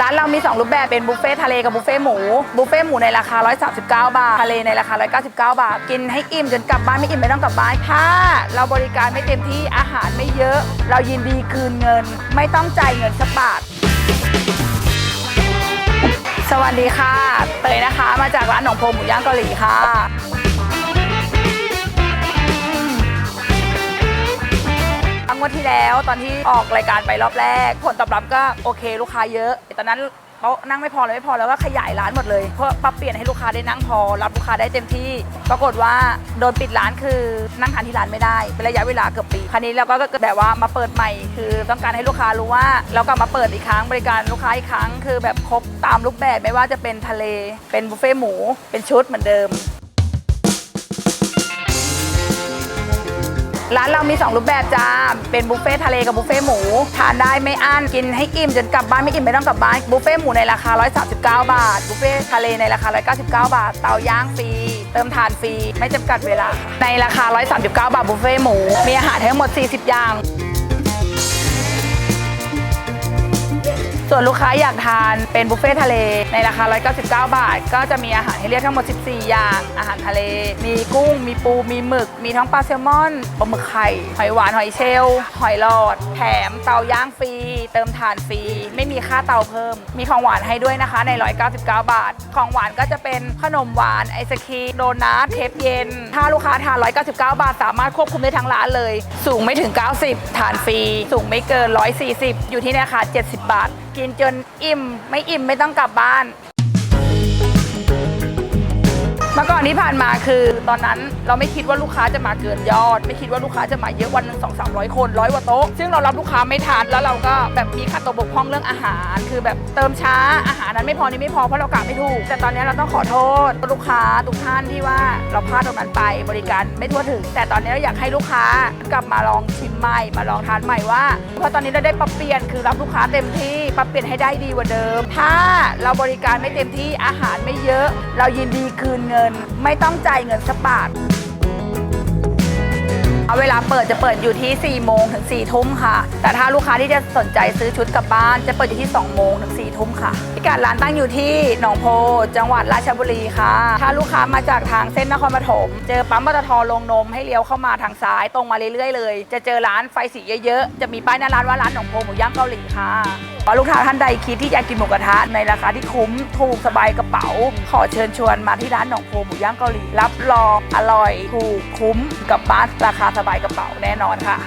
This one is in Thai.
ร้านเรามี 2 รูปแบบเป็นบุฟเฟ่ทะเลกับบุฟเฟ่หมูบุฟเฟ่หมูในราคา 139 บาททะเลในราคา 199 บาท กินให้อิ่มจนกลับบ้านไม่อิ่มไม่ต้องกลับบ้านถ้าเราบริการไม่เต็มที่อาหารไม่เยอะ เรายินดีคืนเงิน ไม่ต้องจ่ายเงินสักบาทสวัสดีค่ะ เตยนะคะ มาจากร้านหนองโพหมูย่างเกาหลีค่ะ วดที่แล้วตอนที่ออกรายการไปรอบแรก ผลตอบรับก็โอเคลูกค้าเยอะ ตอนนั้นเขานั่งไม่พอเลยไม่พอแล้วก็ขยายร้านหมดเลยเพื่อปรับเปลี่ยนให้ลูกค้าได้นั่งพอ รับลูกค้าได้เต็มที่ ปรากฏว่าโดนปิดร้านคือนั่งทานที่ร้านไม่ได้เป็นระยะเวลาเกือบปีคราวนี้เราก็แบบว่ามาเปิดใหม่ คือต้องการให้ลูกค้ารู้ว่าเรากลับมาเปิดอีกครั้งบริการลูกค้าอีกครั้ง คือแบบครบตามรูปแบบไม่ว่าจะเป็นทะเลเป็นบุฟเฟ่ต์หมู เป็นชุดเหมือนเดิม ร้านเรามี 2 รูปแบบจ้า เป็นบุฟเฟ่ทะเลกับบุฟเฟ่หมู ทานได้ไม่อั้น กินให้อิ่มจนกลับบ้านไม่อิ่มไม่ต้องกลับบ้าน บุฟเฟ่หมูในราคา 139 บาท บุฟเฟ่ทะเลในราคา 199 บาท เตาย่างฟรี เติมทานฟรี ไม่จำกัดเวลา ในราคา 139 บาทบุฟเฟ่หมู มีอาหารทั้งหมด 40 อย่าง ส่วนลูกค้าอยากทานเป็นบุฟเฟ่ทะเลในราคา 199 บาท ก็จะมีอาหารให้เลือกทั้งหมด 14 อย่าง อาหารทะเล มีกุ้ง มีปู มีหมึก มีทั้งปลาแซลมอน ปลาหมึกไข่ หอยหวาน หอยเชลล์หอยหลอด แถมเตาย่างฟรี เติมถ่านฟรี ไม่มีค่าเตาเพิ่ม มีของหวานให้ด้วยนะคะใน 199 บาท ของหวานก็จะเป็นขนมหวาน ไอศครีม โดนัท เทปเย็น ถ้าลูกค้าทาน 199 บาท สามารถควบคุมได้ทั้งร้านเลย สูงไม่ถึง 90 ทานฟรี สูงไม่เกิน 140 อยู่ที่ในราคา 70 บาท กินจนอิ่ม ไม่อิ่มไม่ต้องกลับบ้านมื่อก่ อนที่ผ่านมาคือตอนนั้นเราไม่คิดว่าลูกค้าจะมาเกินยอด ไม่คิดว่าลูกค้าจะมาเยอะวันหนึ่งสองสามร้อยคนร้อยกว่าโต๊ะซึ่งเรารับลูกค้าไม่ทันแล้วเราก็แบบมีขาดตกบกพร่องเรื่องอาหาร คือแบบเติมช้าอาหารนั้นไม่พอนี่ไม่พอเพราะเรากะไม่ถูก แต่ตอนนี้เราต้องขอโทษลูกค้าทุกท่านที่ว่าเราพลาดตรงนั้นไปบริการไม่ทั่วถึง แต่ตอนนี้เราอยากให้ลูกค้ากลับมาลองชิมใหม่มาลองทานใหม่ว่าเพราะตอนนี้เราได้ปรับเปลี่ยนคือรับลูกค้าเต็มที่ปรับเปลี่ยนให้ได้ดีกว่าเดิม ถ้าเราบริการไม่เต็มที่อาหารไม่เยอะ เรายินดีคืนเงินไม่ต้องจ่ายเงินสักบาท เอาเวลาเปิดจะเปิดอยู่ที่ 4 โมงถึง 4 ทุ่มค่ะ แต่ถ้าลูกค้าที่จะสนใจซื้อชุดกลับบ้าน จะเปิดอยู่ที่ 2 โมงถึง 4 ทุ่มค่ะ พิกัดร้านตั้งอยู่ที่หนองโพ จังหวัดราชบุรีค่ะ ถ้าลูกค้ามาจากทางเส้นนครปฐม เจอปั๊มปตทลงนมให้เลี้ยวเข้ามาทางซ้ายตรงมาเรื่อยๆเลย จะเจอร้านไฟสีเยอะๆ จะมีป้ายหน้าร้านว่าร้านหนองโพหมูย่างเกาหลีค่ะ ลูกค้าท่านใดคิดที่อยากกินหมูกระทะในราคาที่คุ้มถูกสบายกระเป๋า ขอเชิญชวนมาที่ร้านหนองโพหมูย่างเกาหลีรับรองอร่อยถูกคุ้มกับบ้านราคาสบายกระเป๋าแน่นอนค่ะ